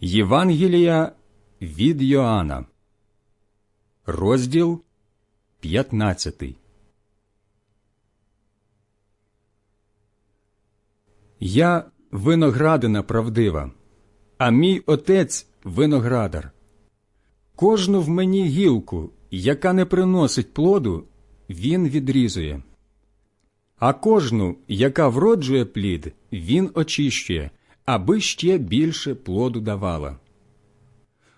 Євангелія від Йоанна, розділ 15. Я виноградина правдива, а мій отець виноградар. Кожну в мені гілку, яка не приносить плоду, він відрізує. А кожну, яка вроджує плід, він очищує, аби ще більше плоду давала.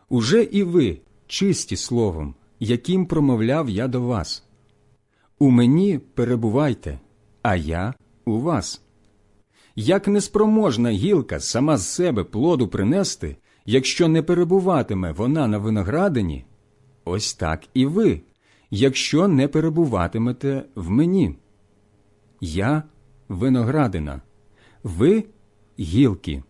Уже і ви чисті словом, яким промовляв я до вас. У мені перебувайте, а я у вас. Як неспроможна гілка сама з себе плоду принести, якщо не перебуватиме вона на виноградині, ось так і ви, якщо не перебуватимете в мені. Я виноградина, ви гілки.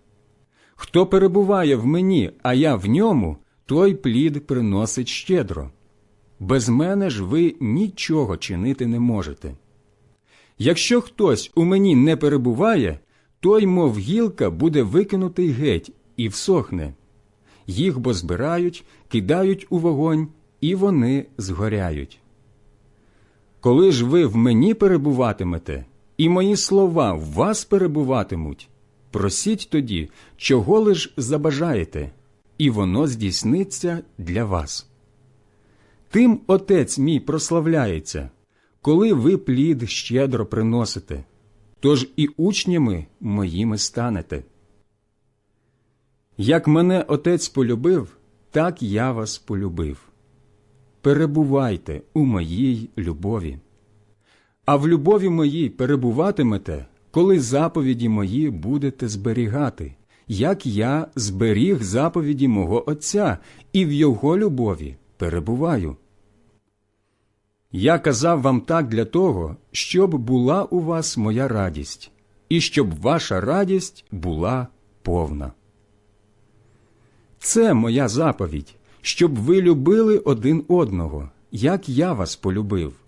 Хто перебуває в мені, а я в ньому, той плід приносить щедро. Без мене ж ви нічого чинити не можете. Якщо хтось у мені не перебуває, той, мов гілка, буде викинутий геть і всохне. Їх бо збирають, кидають у вогонь, і вони згоряють. Коли ж ви в мені перебуватимете, і мої слова в вас перебуватимуть, просіть тоді, чого лиш забажаєте, і воно здійсниться для вас. Тим отець мій прославляється, коли ви плід щедро приносите, тож і учнями моїми станете. Як мене отець полюбив, так я вас полюбив. Перебувайте у моїй любові. А в любові моїй перебуватимете, коли заповіді мої будете зберігати, як я зберіг заповіді мого Отця і в його любові перебуваю. Я казав вам так для того, щоб була у вас моя радість, і щоб ваша радість була повна. Це моя заповідь, щоб ви любили один одного, як я вас полюбив.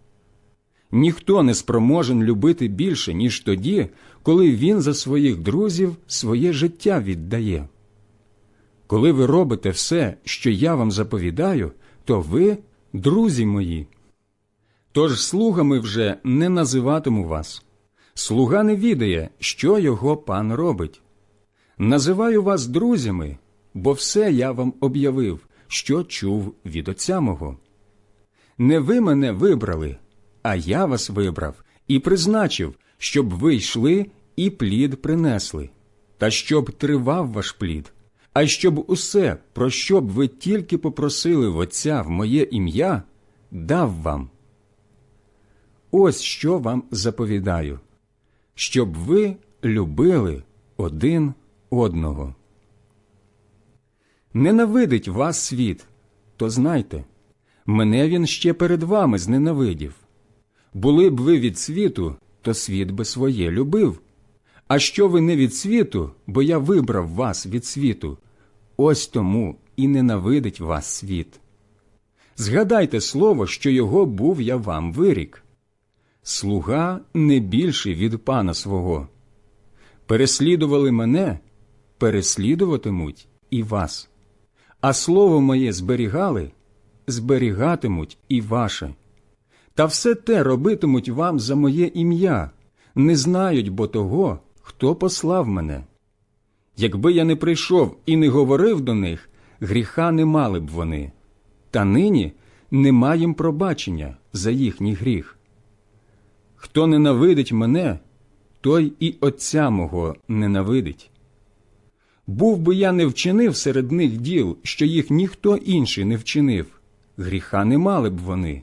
Ніхто не спроможен любити більше, ніж тоді, коли він за своїх друзів своє життя віддає. Коли ви робите все, що я вам заповідаю, то ви друзі мої. Тож слугами вже не називатиму вас. Слуга не відає, що його пан робить. Називаю вас друзями, бо все я вам об'явив, що чув від отця мого. Не ви мене вибрали, а я вас вибрав і призначив, щоб ви йшли і плід принесли, та щоб тривав ваш плід, а щоб усе, про що б ви тільки попросили в Отця в моє ім'я, дав вам. Ось що вам заповідаю, щоб ви любили один одного. Ненавидить вас світ, то знайте, мене він ще перед вами зненавидів. Були б ви від світу, то світ би своє любив. А що ви не від світу, бо я вибрав вас від світу, ось тому і ненавидить вас світ. Згадайте слово, що його був я вам вирік. Слуга не більший від пана свого. Переслідували мене, переслідуватимуть і вас. А слово моє зберігали, зберігатимуть і ваше. Та все те робитимуть вам за моє ім'я, не знають бо того, хто послав мене. Якби я не прийшов і не говорив до них, гріха не мали б вони, та нині нема їм пробачення за їхній гріх. Хто ненавидить мене, той і Отця мого ненавидить. Був би я не вчинив серед них діл, що їх ніхто інший не вчинив, гріха не мали б вони.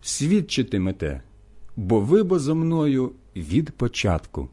свідчитимете, бо ви бо зо мною від початку.